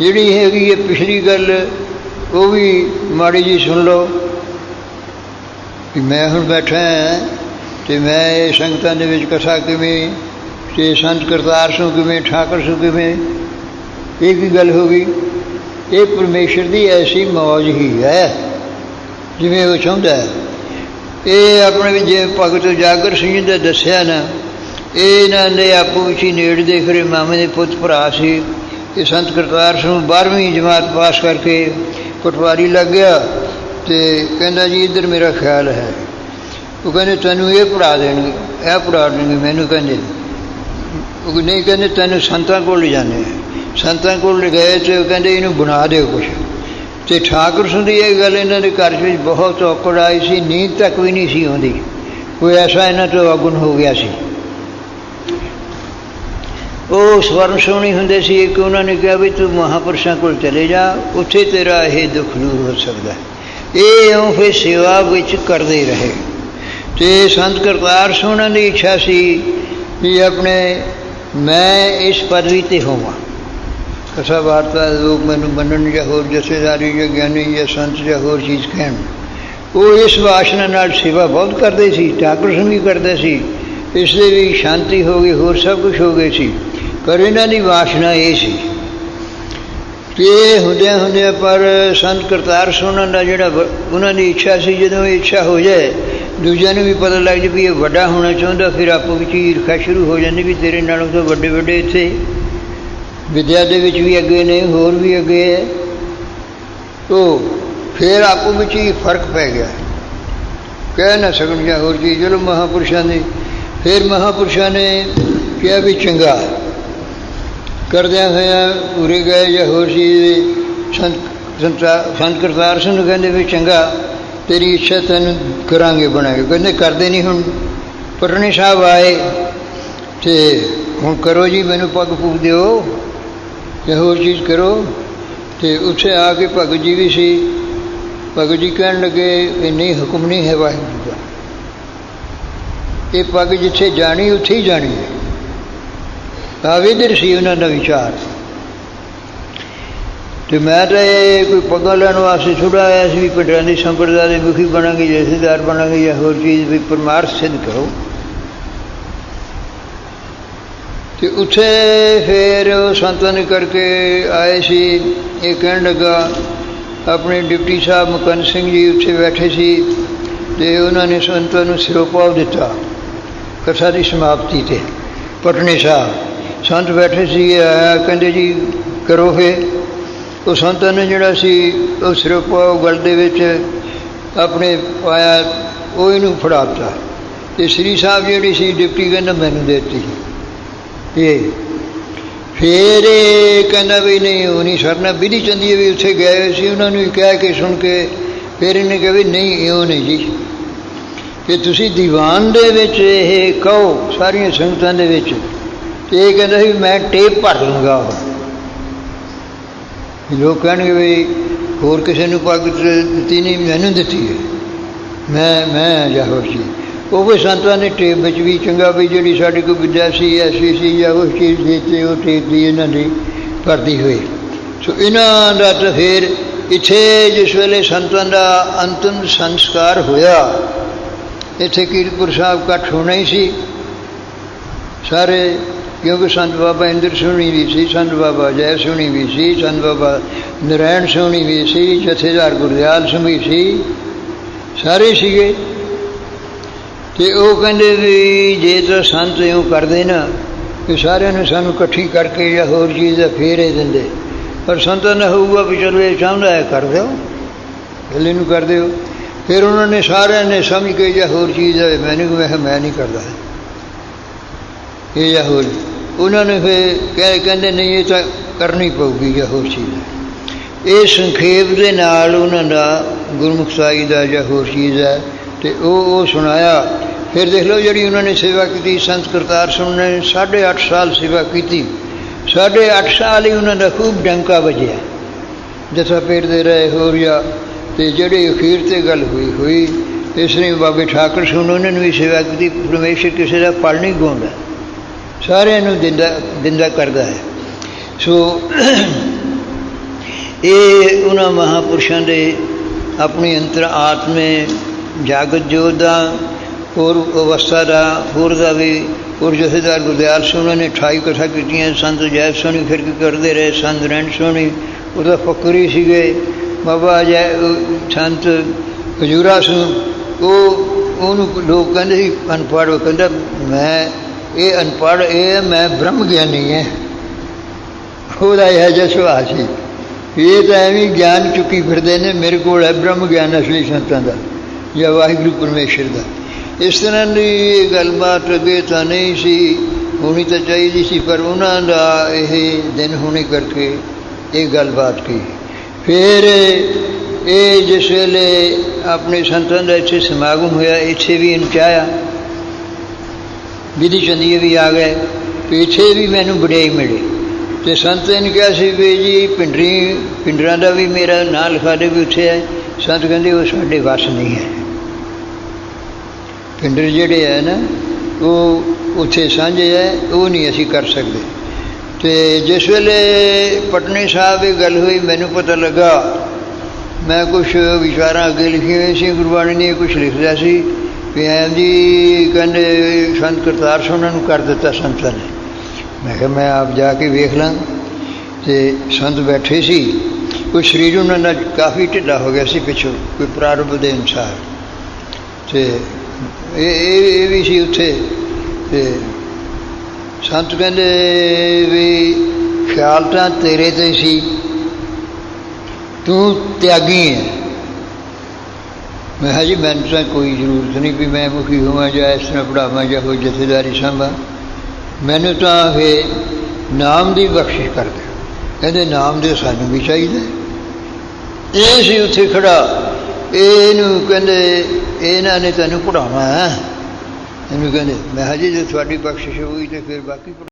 ਜਿਹੜੀ ਹੈਗੀ ਹੈ ਪਿਛਲੀ ਗੱਲ, ਉਹ ਵੀ ਮਾੜੀ ਜੀ ਸੁਣ ਲਓ। ਕਿ ਮੈਂ ਹੁਣ ਬੈਠਾ ਹਾਂ ਤੇ ਮੈਂ ਇਹ ਸੰਗਤਾਂ ਦੇ ਵਿੱਚ ਕਥਾ ਕਿਵੇਂ, ਤੇ ਸੰਤ ਕਰਤਾਰ ਸਿੰਘ ਕਿਵੇਂ, ਠਾਕਰ ਸਿੰਘ ਕਿਵੇਂ, ਇਹ ਵੀ ਗੱਲ ਹੋ ਗਈ। ਇਹ ਪਰਮੇਸ਼ਰ ਦੀ ਐਸੀ ਮੌਜ ਹੀ ਹੈ, ਜਿਵੇਂ ਉਹ ਚਾਹੁੰਦਾ ਹੈ। ਇਹ ਆਪਣੇ ਵਿੱਚ ਜੇ ਭਗਤ ਜਾਗਰ ਸਿੰਘ ਜੀ ਦਾ ਦੱਸਿਆ ਨਾ ਇਹਨਾਂ ਦੇ ਆਪੋ ਵਿੱਚ ਹੀ ਨੇੜ ਦੇ ਖਰੇ ਮਾਮੇ ਦੇ ਪੁੱਤ ਭਰਾ ਸੀ। ਇਹ ਸੰਤ ਕਰਤਾਰ ਸਿੰਘ 12ਵੀਂ ਜਮਾਤ ਪਾਸ ਕਰਕੇ ਪਟਵਾਰੀ ਲੱਗ ਗਿਆ ਤੇ ਕਹਿੰਦਾ ਜੀ, ਇੱਧਰ ਮੇਰਾ ਖਿਆਲ ਹੈ। ਉਹ ਕਹਿੰਦੇ, ਤੈਨੂੰ ਇਹ ਪੜਾ ਦੇਣਗੇ, ਇਹ ਪੜਾ ਦੇਣਗੇ। ਮੈਨੂੰ ਕਹਿੰਦੇ, ਉਹ ਨਹੀਂ, ਕਹਿੰਦੇ, ਤੈਨੂੰ ਸੰਤਾਂ ਕੋਲ ਲੈ ਜਾਂਦੇ ਸੰਤਾਂ ਕੋਲ ਲੈ ਗਏ ਤੇ ਉਹ ਕਹਿੰਦੇ, ਇਹਨੂੰ ਬਣਾ ਦਿਓ ਕੁਛ। ਤੇ ਠਾਕੁਰ ਸਿੰਘ ਦੀ ਇਹ ਗੱਲ ਇਹਨਾਂ ਦੇ ਘਰ ਵਿੱਚ ਬਹੁਤ ਔਕੜ ਆਈ ਸੀ, ਨੀਂਦ ਤੱਕ ਵੀ ਨਹੀਂ ਸੀ ਆਉਂਦੀ। ਕੋਈ ਐਸਾ ਇਹਨਾਂ ਤੋਂ ਅਗੁਣ ਹੋ ਗਿਆ ਸੀ। ਉਹ ਸਵਰਨ ਸੋਹਣੀ ਹੁੰਦੇ ਸੀ ਇੱਕ ਉਹਨਾਂ ਨੇ ਕਿਹਾ ਵੀ ਤੂੰ ਮਹਾਪੁਰਸ਼ਾਂ ਕੋਲ ਚਲੇ ਜਾ, ਉੱਥੇ ਤੇਰਾ ਇਹ ਦੁੱਖ ਦੂਰ ਹੋ ਸਕਦਾ ਇਹ ਉਹ ਫਿਰ ਸੇਵਾ ਵਿੱਚ ਕਰਦੇ ਰਹੇ। ਤੇ ਸੰਤ ਕਰਤਾਰ ਸੋਹਣਾ ਦੀ ਇੱਛਾ ਸੀ ਵੀ ਆਪਣੇ ਮੈਂ ਇਸ ਪਦਵੀ ਤੇ ਹੋਵਾਂ। ਕਸਾ ਵਾਰਤਾ ਲੋਕ ਮੈਨੂੰ ਮੰਨਣ ਜਾਂ ਹੋਰ ਜਥੇਦਾਰੀ ਜਾਂ ਗਿਆਨੀ ਜਾਂ ਸੰਤ ਜਾਂ ਹੋਰ ਚੀਜ਼ ਕਹਿਣ। ਉਹ ਇਸ ਵਾਸ਼ਨਾ ਨਾਲ ਸੇਵਾ ਬਹੁਤ ਕਰਦੇ ਸੀ ਠਾਕੁਰ ਸਿੰਘ ਵੀ ਕਰਦੇ ਸੀ। ਇਸ ਦੇ ਵੀ ਸ਼ਾਂਤੀ ਹੋ ਗਈ, ਹੋਰ ਸਭ ਕੁਝ ਹੋ ਗਏ ਸੀ। ਪਰ ਇਹਨਾਂ ਦੀ ਵਾਸ਼ਨਾ ਇਹ ਸੀ ਕਿ ਹੁੰਦਿਆਂ ਹੁੰਦਿਆਂ ਪਰ ਸੰਤ ਕਰਤਾਰ ਸੋਹਣਾ ਦਾ ਜਿਹੜਾ ਵ- ਉਹਨਾਂ ਦੀ ਇੱਛਾ ਸੀ, ਜਦੋਂ ਇਹ ਇੱਛਾ ਹੋ ਜਾਏ, ਦੂਜਿਆਂ ਨੂੰ ਵੀ ਪਤਾ ਲੱਗ ਜੇ ਵੀ ਇਹ ਵੱਡਾ ਹੋਣਾ ਚਾਹੁੰਦਾ, ਫਿਰ ਆਪੋ ਵਿੱਚ ਹੀ ਈਰਖਾ ਸ਼ੁਰੂ ਹੋ ਜਾਂਦੀ ਵੀ ਤੇਰੇ ਨਾਲੋਂ ਤਾਂ ਵੱਡੇ ਵੱਡੇ ਇੱਥੇ ਵਿਦਿਆ ਦੇ ਵਿੱਚ ਵੀ ਅੱਗੇ ਨੇ, ਹੋਰ ਵੀ ਅੱਗੇ ਹੈ। ਉਹ ਫਿਰ ਆਪੋ ਵਿੱਚ ਹੀ ਫ਼ਰਕ ਪੈ ਗਿਆ। ਕਹਿ ਨਾ ਸਕਣ ਜਾਂ ਹੋਰ ਕੀ ਚਲੋ ਮਹਾਪੁਰਸ਼ਾਂ ਨੇ, ਫਿਰ ਮਹਾਪੁਰਸ਼ਾਂ ਨੇ ਕਿਹਾ ਵੀ ਚੰਗਾ। ਕਰਦਿਆਂ ਹੋਇਆ ਪੂਰੇ ਗਏ ਜਾਂ ਹੋਰ ਸੀ ਸੰਤ ਸੰਤਾ- ਸੰਤ ਕਰਤਾਰ ਸਿੰਘ ਨੂੰ ਕਹਿੰਦੇ ਵੀ ਚੰਗਾ, ਤੇਰੀ ਇੱਛਾ ਤੈਨੂੰ ਕਰਾਂਗੇ ਬਣਾ ਕੇ ਕਹਿੰਦੇ ਕਰਦੇ ਨਹੀਂ ਹੁਣ। ਪਟਨੀ ਸਾਹਿਬ ਆਏ ਤੇ ਹੁਣ ਕਰੋ ਜੀ, ਮੈਨੂੰ ਪੱਗ ਪੂਗ ਦਿਓ। ਜਾਂ ਹੋਰ ਚੀਜ਼ ਕਰੋ। ਤੇ ਉੱਥੇ ਆ ਕੇ ਭਗਤ ਜੀ ਵੀ ਸੀ। ਭਗਤ ਜੀ ਕਹਿਣ ਲੱਗੇ ਵੀ ਨਹੀਂ, ਹੁਕਮ ਨਹੀਂ ਹੈ ਵਾਹਿਗੁਰੂ ਦਾ। ਇਹ ਪੱਗ ਜਿੱਥੇ ਜਾਣੀ, ਉੱਥੇ ਹੀ ਜਾਣੀ ਹੈ। ਆਵੇਦਰ ਸੀ ਉਹਨਾਂ ਦਾ ਵਿਚਾਰ। ਤੇ ਮੈਂ ਤਾਂ ਇਹ ਕੋਈ ਪੱਗਾ ਲੈਣ ਵਾਸਤੇ ਥੋੜਾ ਆਇਆ ਸੀ ਵੀ ਪਿੰਡਾਂ ਦੀ ਸੰਪਰਦਾ ਦੇ ਮੁਖੀ ਬਣਾਂਗੇ ਜਥੇਦਾਰ ਬਣਾਂਗੇ ਜਾਂ ਹੋਰ ਚੀਜ਼ ਵੀ ਪਰਮਾਰਥ ਸਿੱਧ ਕਰੋ। ਤੇ ਉੱਥੇ ਫਿਰ ਉਹ ਸੰਤਾਂ ਨੇ ਕਰਕੇ ਆਏ ਸੀ, ਇਹ ਕਹਿਣ ਲੱਗਾ, ਆਪਣੇ ਡਿਪਟੀ ਸਾਹਿਬ ਮੁਕੰਦ ਸਿੰਘ ਜੀ ਉੱਥੇ ਬੈਠੇ ਸੀ ਤੇ ਉਹਨਾਂ ਨੇ ਸੰਤਾਂ ਨੂੰ ਸਿਰੋਪਾਵ ਦਿੱਤਾ, ਕਥਾ ਦੀ ਸਮਾਪਤੀ ਤੇ, ਪਟਨੇ ਸਾਹਿਬ। ਸੰਤ ਬੈਠੇ ਸੀ ਆਇਆ ਕਹਿੰਦੇ ਜੀ, ਕਰੋ ਫੇ ਉਹ ਸੰਤਾਂ ਨੇ ਜਿਹੜਾ ਸੀ, ਉਹ ਸਿਰੋਪਾਵ ਗਲ ਦੇ ਵਿੱਚ ਆਪਣੇ ਪਾਇਆ ਉਹ ਇਹਨੂੰ ਫੜਾਤਾ। ਤੇ ਸ੍ਰੀ ਸਾਹਿਬ ਜਿਹੜੀ ਸੀ, ਡਿਪਟੀ ਕਹਿੰਦਾ ਮੈਨੂੰ ਦੇ ਦਿੱਤੀ। ਇਹ ਫੇਰ ਇਹ ਕਹਿੰਦਾ ਵੀ ਨਹੀਂ, ਉਹ ਨਹੀਂ ਸਰਨਾ। ਬਿਧੀ ਚੰਦੀ ਵੀ ਉੱਥੇ ਗਏ ਹੋਏ ਸੀ, ਉਹਨਾਂ ਨੂੰ ਵੀ ਕਹਿ ਕੇ ਸੁਣ ਕੇ ਫਿਰ ਇਹਨੇ ਕਿਹਾ ਵੀ ਨਹੀਂ, ਇਉਂ ਨਹੀਂ ਜੀ। ਕਿ ਤੁਸੀਂ ਦੀਵਾਨ ਦੇ ਵਿੱਚ ਇਹ ਕਹੋ, ਸਾਰੀਆਂ ਸੰਗਤਾਂ ਦੇ ਵਿੱਚ। ਤੇ ਇਹ ਕਹਿੰਦਾ ਸੀ, ਮੈਂ ਟੇਪ ਭਰ ਲੂੰਗਾ ਲੋਕ ਕਹਿਣਗੇ ਵੀ ਹੋਰ ਕਿਸੇ ਨੂੰ ਪੱਗ ਦਿੱਤੀ ਨਹੀਂ, ਮੈਨੂੰ ਦਿੱਤੀ ਹੈ। ਮੈਂ ਮੈਂ ਜਾਂ। ਹੋਰ ਸੀ ਉਹ ਵੀ ਸੰਤਾਂ ਨੇ ਟੇਪ ਵਿੱਚ ਵੀ ਚੰਗਾ ਵੀ ਜਿਹੜੀ ਸਾਡੇ ਕੋਲ ਵਿਦਿਆ ਸੀ, ਐਸੀ ਸੀ ਜਾਂ ਉਸ ਚੀਜ਼ ਦੇ ਤੇ ਉਹ ਟੇਪ ਦੀ ਇਹਨਾਂ ਦੀ ਭਰਦੀ ਹੋਈ। ਸੋ ਇਹਨਾਂ ਦਾ ਤਾਂ ਫਿਰ ਇੱਥੇ ਜਿਸ ਵੇਲੇ ਸੰਤਾਂ ਦਾ ਅੰਤਮ ਸੰਸਕਾਰ ਹੋਇਆ, ਇੱਥੇ ਕੀਰਤਪੁਰ ਸਾਹਿਬ ਇਕੱਠ ਹੋਣਾ ਹੀ ਸੀ। ਸਾਰੇ ਕਿਉਂਕਿ ਸੰਤ ਬਾਬਾ ਇੰਦਰ ਸੋਹਣੀ ਵੀ ਸੀ, ਸੰਤ ਬਾਬਾ ਜੈ ਸੋਹਣੀ ਵੀ ਸੀ, ਸੰਤ ਬਾਬਾ ਨਰਾਇਣ ਸੋਹਣੀ ਵੀ ਸੀ, ਜਥੇਦਾਰ ਗੁਰਦਿਆਲ ਸਿੰਘ ਵੀ ਸੀ, ਸਾਰੇ ਸੀਗੇ। ਤੇ ਉਹ ਕਹਿੰਦੇ ਵੀ ਜੇ ਤਾਂ ਸੰਤ ਇਉਂ ਕਰਦੇ ਨਾ ਕਿ ਸਾਰਿਆਂ ਨੂੰ ਸਾਨੂੰ ਇਕੱਠੀ ਕਰਕੇ ਜਾਂ ਹੋਰ ਚੀਜ਼ ਦਾ ਫੇਰ ਇਹ ਦਿੰਦੇ। ਪਰ ਸੰਤਾਂ ਨੇ ਹੋਊਗਾ ਵੀ ਚਲੋ ਇਹ ਚਾਹੁੰਦਾ ਹੈ, ਕਰ ਦਿਓ। ਪਹਿਲੇ ਨੂੰ ਕਰ ਦਿਓ। ਫਿਰ ਉਹਨਾਂ ਨੇ ਸਾਰਿਆਂ ਨੇ ਸਮਝ ਕੇ ਜਾਂ ਹੋਰ ਚੀਜ਼ ਹੈ ਮੈਨੂੰ ਮੈਂ ਕਿਹਾ, ਮੈਂ ਨਹੀਂ ਕਰਦਾ। ਇਹ ਜਾਂ ਹੋਰ ਉਹਨਾਂ ਨੇ ਫਿਰ ਕਹਿ ਕਹਿੰਦੇ ਨਹੀਂ, ਇਹ ਤਾਂ ਕਰਨੀ ਪਊਗੀ ਜਾਂ ਹੋਰ ਚੀਜ਼। ਇਹ ਸੰਖੇਪ ਦੇ ਨਾਲ ਉਹਨਾਂ ਦਾ ਗੁਰਮੁਖ ਸਾਈ ਦਾ ਜਾਂ ਹੋਰ ਚੀਜ਼ ਹੈ ਤੇ ਉਹ ਉਹ ਸੁਣਾਇਆ। ਫਿਰ ਦੇਖ ਲਓ ਜਿਹੜੀ ਉਹਨਾਂ ਨੇ ਸੇਵਾ ਕੀਤੀ, ਸੰਤ ਕਰਤਾਰ ਸਿੰਘ ਨੇ 8.5 ਸਾਲ ਸੇਵਾ ਕੀਤੀ। 8.5 ਸਾਲ ਹੀ ਉਹਨਾਂ ਦਾ ਖੂਬ ਡੰਕਾ ਵੱਜਿਆ। ਜਥਾ ਪੇਟ ਦੇ ਰਹੇ ਹੋਰ ਜਾਂ ਤੇ ਜਿਹੜੇ ਅਖੀਰ ਤੇ ਗੱਲ ਹੋਈ ਹੋਈ, ਇਸ ਨੇ ਬਾਬੇ ਠਾਕੁਰ ਸਿੰਘ ਉਹਨਾਂ ਨੇ ਵੀ ਸੇਵਾ ਕੀਤੀ। ਪਰਮੇਸ਼ਰ ਕਿਸੇ ਦਾ ਫਲ ਨਹੀਂ ਗਾਉਂਦਾ ਸਾਰਿਆਂ ਨੂੰ ਦਿੰਦਾ ਦਿੰਦਾ ਕਰਦਾ ਹੈ। ਸੋ ਇਹ ਉਹਨਾਂ ਮਹਾਪੁਰਸ਼ਾਂ ਦੇ ਆਪਣੀ ਅੰਤਰ ਆਤਮੇ, ਜਾਗਤ ਜੋਤ ਦਾ, ਹੋਰ ਅਵਸਥਾ ਦਾ, ਹੋਰ ਦਾ ਵੀ, ਹੋਰ ਜਥੇਦਾਰ ਗੁਰਦਿਆਲ ਸਿੰਘ ਉਹਨਾਂ ਨੇ 28 ਕਥਾ ਕੀਤੀਆਂ, ਸੰਤ ਜੈ ਸੋਨੀ ਫਿਰ ਕਰਦੇ ਰਹੇ, ਸੰਤ ਰਣ ਸੋਹਣੀ, ਉਹਦਾ ਫਕਰੀ ਸੀਗੇ, ਬਾਬਾ ਜੈ, ਸੰਤ ਹਜੂਰਾ ਸਿੰਘ, ਉਹ, ਉਹਨੂੰ ਲੋਕ ਕਹਿੰਦੇ ਸੀ, ਅਨਪੜ੍ਹ ਕਹਿੰਦਾ, ਮੈਂ ਇਹ ਅਨਪੜ੍ਹ ਇਹ ਹੈ, ਮੈਂ ਬ੍ਰਹਮ ਗਿਆਨੀ ਹੈ ਉਹਦਾ ਇਹ ਜਿਹਾ ਸੁਭਾਅ ਸੀ। ਇਹ ਤਾਂ ਐਵੇਂ ਗਿਆਨ ਚੁੱਕੀ ਫਿਰਦੇ ਨੇ ਮੇਰੇ ਕੋਲ ਹੈ ਬ੍ਰਹਮ ਗਿਆਨ ਅਸਲੀ ਸੰਤਾਂ ਦਾ ਜਾਂ ਵਾਹਿਗੁਰੂ ਪਰਮੇਸ਼ਰ ਦਾ। ਇਸ ਤਰ੍ਹਾਂ ਦੀ ਇਹ ਗੱਲਬਾਤ ਅੱਗੇ ਤਾਂ ਨਹੀਂ ਸੀ ਹੋਣੀ ਤਾਂ ਚਾਹੀਦੀ ਸੀ ਪਰ ਉਹਨਾਂ ਦਾ ਇਹ ਦਿਨ ਹੋਣੇ ਕਰਕੇ ਇਹ ਗੱਲਬਾਤ ਕੀ ਫਿਰ ਇਹ ਜਿਸ ਵੇਲੇ ਆਪਣੇ ਸੰਤਾਂ ਦਾ ਇੱਥੇ ਸਮਾਗਮ ਹੋਇਆ ਇੱਥੇ ਵੀ ਇੰਚਾਇਆ ਵਿਧੀ ਚੰਦੀਏ ਵੀ ਆ ਗਏ ਤੇ ਇੱਥੇ ਵੀ ਮੈਨੂੰ ਵਡਿਆਈ ਮਿਲੀ। ਤੇ ਸੰਤ ਨੇ ਕਿਹਾ ਸੀ ਵੀ ਜੀ, ਪਿੰਡਰੀ, ਪਿੰਡਰਾਂ ਦਾ ਵੀ ਮੇਰਾ ਨਾਂ ਲਿਖਾ ਦੇ ਵੀ ਉੱਥੇ ਹੈ ਸੰਤ ਕਹਿੰਦੇ, ਉਹ ਸਾਡੇ ਵੱਸ ਨਹੀਂ ਹੈ। ਪਿੰਡਰ ਜਿਹੜੇ ਹੈ ਨਾ, ਉਹ ਉੱਥੇ ਸਾਂਝੇ ਹੈ ਉਹ ਨਹੀਂ ਅਸੀਂ ਕਰ ਸਕਦੇ। ਤੇ ਜਿਸ ਵੇਲੇ ਪਟਨੀ ਸਾਹਿਬ ਇਹ ਗੱਲ ਹੋਈ, ਮੈਨੂੰ ਪਤਾ ਲੱਗਾ, ਮੈਂ ਕੁਝ ਵਿਚਾਰਾਂ ਅੱਗੇ ਲਿਖੀਆਂ ਹੋਈਆਂ ਸੀ ਗੁਰਬਾਣੀ ਨੇ ਕੁਝ ਲਿਖਿਆ ਸੀ। ਵੀ ਐਂ ਜੀ ਕਹਿੰਦੇ ਸੰਤ ਕਰਤਾਰ ਸਿੰਘ ਉਹਨਾਂ ਨੂੰ ਕਰ ਦਿੱਤਾ ਸੰਤਾਂ ਨੇ। ਮੈਂ ਕਿਹਾ, ਮੈਂ ਆਪ ਜਾ ਕੇ ਵੇਖ ਲਾਂ ਤੇ ਸੰਤ ਬੈਠੇ ਸੀ। ਕੋਈ ਸਰੀਰ ਉਹਨਾਂ ਦਾ ਕਾਫੀ ਢਿੱਲਾ ਹੋ ਗਿਆ ਸੀ ਪਿੱਛੋਂ, ਕੋਈ ਪ੍ਰਾਰੰਭ ਦੇ ਅਨੁਸਾਰ। ਤੇ ਇਹ ਇਹ ਵੀ ਸੀ ਉੱਥੇ। ਤੇ ਸੰਤ ਕਹਿੰਦੇ ਵੀ, ਖਿਆਲ ਤਾਂ ਤੇਰੇ ਤੇ ਸੀ। ਤੂੰ ਤਿਆਗੀ ਹੈ। ਮੈਂ ਕਿਹਾ ਜੀ ਮੈਨੂੰ ਤਾਂ ਕੋਈ ਜ਼ਰੂਰਤ ਨਹੀਂ ਵੀ ਮੈਂ ਮੁਖੀ ਹੋਵਾਂ ਜਾਂ ਇਸ ਤਰ੍ਹਾਂ ਪੜਾਵਾਂ ਜਾਂ ਕੋਈ ਜਥੇਦਾਰੀ ਸੰਭਾਂ। ਮੈਨੂੰ ਤਾਂ ਇਹ ਨਾਮ ਦੀ ਬਖਸ਼ਿਸ਼ ਕਰ ਦੇ ਕਹਿੰਦੇ ਨਾਮ ਦੇ ਸਾਨੂੰ ਵੀ ਚਾਹੀਦਾ ਇਹ ਸੀ ਉੱਥੇ ਖੜਾ। ਇਹਨੂੰ ਕਹਿੰਦੇ, ਇਹਨਾਂ ਨੇ ਤੈਨੂੰ ਪੜਾਉਣਾ ਹੈ। ਇਹਨੂੰ ਕਹਿੰਦੇ, ਮੈਂ ਕਿਹਾ ਜੀ ਜੇ ਤੁਹਾਡੀ ਬਖਸ਼ਿਸ਼ ਹੋਈ ਤੇ ਫਿਰ ਬਾਕੀ